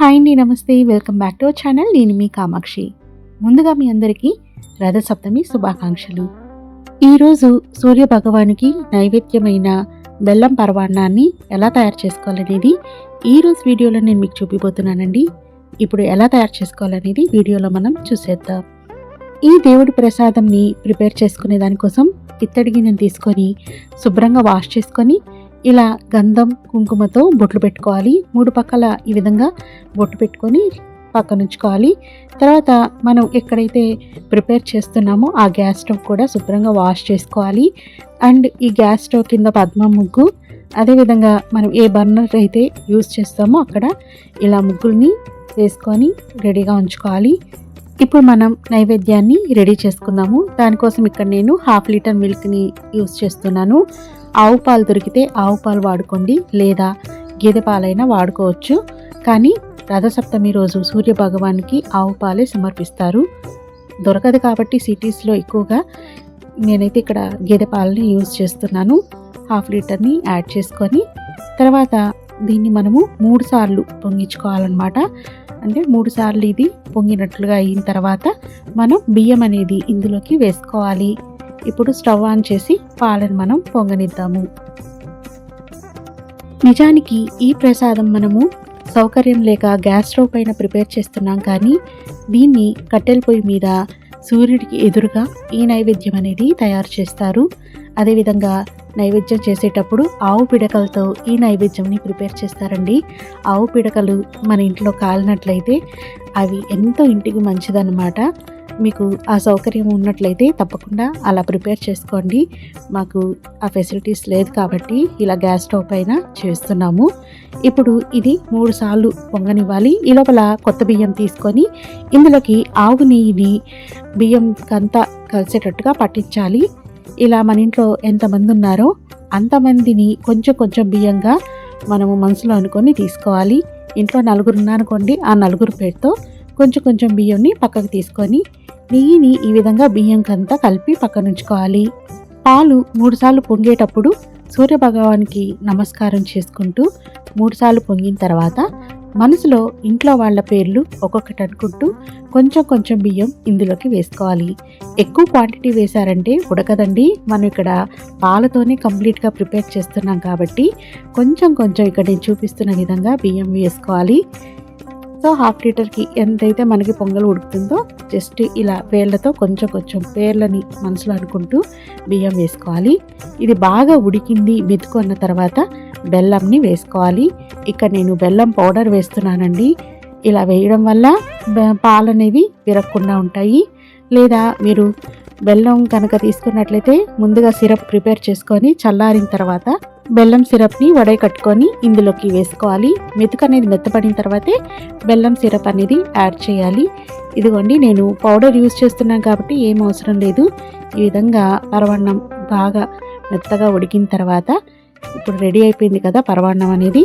Hi అండి namaste. Welcome back to our channel. నేను మీ కామాక్షి. ముందుగా మీ అందరికీ రథసప్తమి శుభాకాంక్షలు. ఈరోజు సూర్య భగవానికి నైవేద్యమైన బెల్లం పరవాన్నాన్ని ఎలా తయారు చేసుకోవాలనేది ఈరోజు వీడియోలో నేను మీకు చూపిపోతున్నానండి ఇప్పుడు ఎలా తయారు చేసుకోవాలనేది వీడియోలో మనం చూసేద్దాం. ఈ దేవుడి ప్రసాదంని ప్రిపేర్ చేసుకునే దానికోసం ఇత్తడి గిన్నెను తీసుకొని శుభ్రంగా వాష్ చేసుకొని ఇలా గంధం కుంకుమతో బొట్లు పెట్టుకోవాలి. మూడు పక్కల ఈ విధంగా బొట్టు పెట్టుకొని పక్కన ఉంచుకోవాలి తర్వాత మనం ఎక్కడైతే ప్రిపేర్ చేస్తున్నామో ఆ గ్యాస్ స్టవ్ కూడా శుభ్రంగా వాష్ చేసుకోవాలి. అండ్ ఈ గ్యాస్ స్టవ్ కింద పద్మ ముగ్గు అదేవిధంగా మనం ఏ బర్నర్ అయితే యూస్ చేస్తామో అక్కడ ఇలా ముగ్గుల్ని వేసుకొని రెడీగా ఉంచుకోవాలి. ఇప్పుడు మనం నైవేద్యాన్ని రెడీ చేసుకుందాము. దానికోసం ఇక్కడ నేను హాఫ్ లీటర్ మిల్క్ని యూస్ చేస్తున్నాను. ఆవు పాలు దొరికితే ఆవు పాలు వాడుకోండి లేదా గేదె పాలైనా వాడుకోవచ్చు. కానీ రథసప్తమి రోజు సూర్య భగవానికి ఆవు పాలే సమర్పిస్తారు. దొరకదు కాబట్టి సిటీస్లో ఎక్కువగా నేనైతే ఇక్కడ గేదె పాలని యూజ్ చేస్తున్నాను. హాఫ్ లీటర్ని యాడ్ చేసుకొని తర్వాత దీన్ని మనము మూడు సార్లు పొంగించుకోవాలన్నమాట. అంటే మూడు సార్లు ఇది పొంగినట్లుగా అయిన తర్వాత మనం బియ్యం అనేది ఇందులోకి వేసుకోవాలి. ఇప్పుడు స్టవ్ ఆన్ చేసి పాలను మనం పొంగనిద్దాము. నిజానికి ఈ ప్రసాదం మనము సౌకర్యం లేక గ్యాస్ స్టవ్ పైన ప్రిపేర్ చేస్తున్నాం కానీ దీన్ని కట్టెల పొయ్యి మీద సూర్యుడికి ఎదురుగా ఈ నైవేద్యం అనేది తయారు చేస్తారు. అదేవిధంగా నైవేద్యం చేసేటప్పుడు ఆవు పిడకలతో ఈ నైవేద్యంని ప్రిపేర్ చేస్తారండి. ఆవు పిడకలు మన ఇంట్లో కాలినట్లయితే అవి ఎంతో ఇంటికి మంచిదన్నమాట. మీకు ఆ సౌకర్యం ఉన్నట్లయితే తప్పకుండా అలా ప్రిపేర్ చేసుకోండి. మాకు ఆ ఫెసిలిటీస్ లేదు కాబట్టి ఇలా గ్యాస్ స్టవ్ పైన చేస్తున్నాము. ఇప్పుడు ఇది మూడు సార్లు పొంగనివ్వాలి. ఈ లోపల కొత్త బియ్యం తీసుకొని ఇందులోకి ఆవు నెయ్యిని బియ్యంకంతా కలిసేటట్టుగా పట్టించాలి. ఇలా మన ఇంట్లో ఎంతమంది ఉన్నారో అంతమందిని కొంచెం కొంచెం బియ్యంగా మనము మనసులో అనుకొని తీసుకోవాలి. ఇంట్లో నలుగురు ఉన్నారనుకోండి ఆ నలుగురు పేరుతో కొంచెం కొంచెం బియ్యంని పక్కకు తీసుకొని నెయ్యిని ఈ విధంగా బియ్యంకంతా కలిపి పక్కన ఉంచుకోవాలి పాలు మూడుసార్లు పొంగేటప్పుడు సూర్య భగవానికి నమస్కారం చేసుకుంటూ మూడుసార్లు పొంగిన తర్వాత మనసులో ఇంట్లో వాళ్ళ పేర్లు ఒక్కొక్కటి అనుకుంటూ కొంచెం కొంచెం బియ్యం ఇందులోకి వేసుకోవాలి. ఎక్కువ క్వాంటిటీ వేశారంటే ఉడకదండి. మనం ఇక్కడ పాలతోనే కంప్లీట్గా ప్రిపేర్ చేస్తున్నాం కాబట్టి కొంచెం కొంచెం ఇక్కడ నేను చూపిస్తున్న విధంగా బియ్యం వేసుకోవాలి. సో హాఫ్ లీటర్కి ఎంతైతే మనకి పొంగల్ ఉడుకుతుందో జస్ట్ ఇలా పేర్లతో కొంచెం కొంచెం పేర్లని మనసులో అనుకుంటూ బియ్యం వేసుకోవాలి. ఇది బాగా ఉడికింది మెతుకున్న తర్వాత బెల్లంని వేసుకోవాలి. ఇక్కడ నేను బెల్లం పౌడర్ వేస్తున్నానండి. ఇలా వేయడం వల్ల పాలనేవి విరగకుండా ఉంటాయి. లేదా మీరు బెల్లం కనుక తీసుకున్నట్లయితే ముందుగా సిరప్ ప్రిపేర్ చేసుకొని చల్లారిన తర్వాత బెల్లం సిరప్ని వడై కట్టుకొని ఇందులోకి వేసుకోవాలి. మెతుకు అనేది మెత్తపడిన తర్వాతే బెల్లం సిరప్ అనేది యాడ్ చేయాలి. ఇదిగోండి నేను పౌడర్ యూస్ చేస్తున్నాను కాబట్టి ఏం అవసరం లేదు. ఈ విధంగా పరవన్నం బాగా మెత్తగా ఉడికిన తర్వాత ఇప్పుడు రెడీ అయిపోయింది కదా పరవాన్నం అనేది.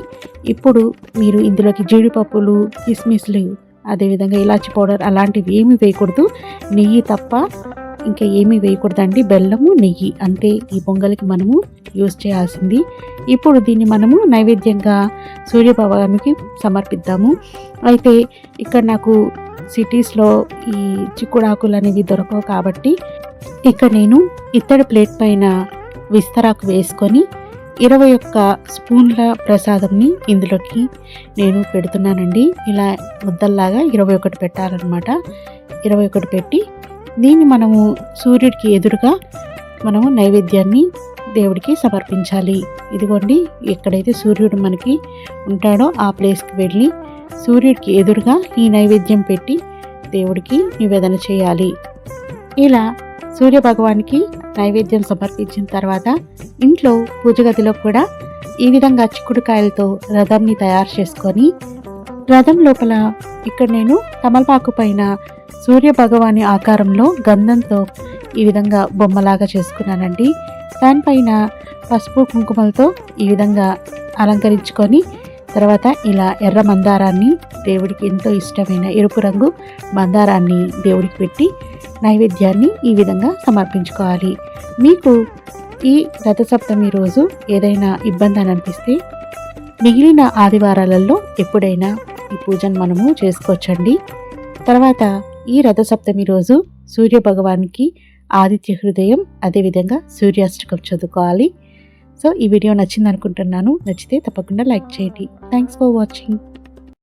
ఇప్పుడు మీరు ఇందులోకి జీడిపప్పులు కిస్మిస్లు అదేవిధంగా ఇలాచి పౌడర్ అలాంటివి ఏమీ వేయకూడదు. నెయ్యి తప్ప ఇంకా ఏమీ వేయకూడదండి. బెల్లము నెయ్యి అంతే ఈ పొంగల్కి మనము యూస్ చేయాల్సింది. ఇప్పుడు దీన్ని మనము నైవేద్యంగా సూర్యభగవానికి సమర్పిద్దాము. అయితే ఇక్కడ నాకు సిటీస్లో ఈ చిక్కుడాకులు అనేవి దొరకవు కాబట్టి ఇక్కడ నేను ఇత్తడి ప్లేట్ పైన విస్తరాకు వేసుకొని ఇరవై ఒక్క స్పూన్ల ప్రసాదంని ఇందులోకి నేను పెడుతున్నానండి. ఇలా ముద్దల్లాగా ఇరవై ఒకటి పెట్టాలన్నమాట. ఇరవై ఒకటి పెట్టి దీన్ని మనము సూర్యుడికి ఎదురుగా మనము నైవేద్యాన్ని దేవుడికి సమర్పించాలి. ఇదిగోండి ఎక్కడైతే సూర్యుడు మనకి ఉంటాడో ఆ ప్లేస్కి వెళ్ళి సూర్యుడికి ఎదురుగా ఈ నైవేద్యం పెట్టి దేవుడికి నివేదన చేయాలి. ఇలా సూర్య భగవానికి నైవేద్యం సమర్పించిన తర్వాత ఇంట్లో పూజ గదిలో కూడా ఈ విధంగా చిక్కుడుకాయలతో రథంని తయారు చేసుకొని రథం లోపల ఇక్కడ నేను తమలపాకు పైన సూర్య భగవాని ఆకారంలో గంధంతో ఈ విధంగా బొమ్మలాగా చేసుకున్నానండి. దానిపైన పసుపు కుంకుమలతో ఈ విధంగా అలంకరించుకొని తర్వాత ఇలా ఎర్ర మందారాన్ని దేవుడికి ఎంతో ఇష్టమైన ఎరుపు రంగు మందారాన్ని దేవుడికి పెట్టి నైవేద్యాన్ని ఈ విధంగా సమర్పించుకోవాలి. మీకు ఈ రథసప్తమి రోజు ఏదైనా ఇబ్బంది అని అనిపిస్తే మిగిలిన ఆదివారాలలో ఎప్పుడైనా ఈ పూజను మనము చేసుకోవచ్చండి. తర్వాత ఈ రథసప్తమి రోజు సూర్య భగవానికి ఆదిత్య హృదయం అదేవిధంగా సూర్యాష్టకం చదువుకోవాలి. సో ఈ వీడియో నచ్చింది అనుకుంటున్నాను నచ్చితే తప్పకుండా లైక్ చేయండి. Thanks for watching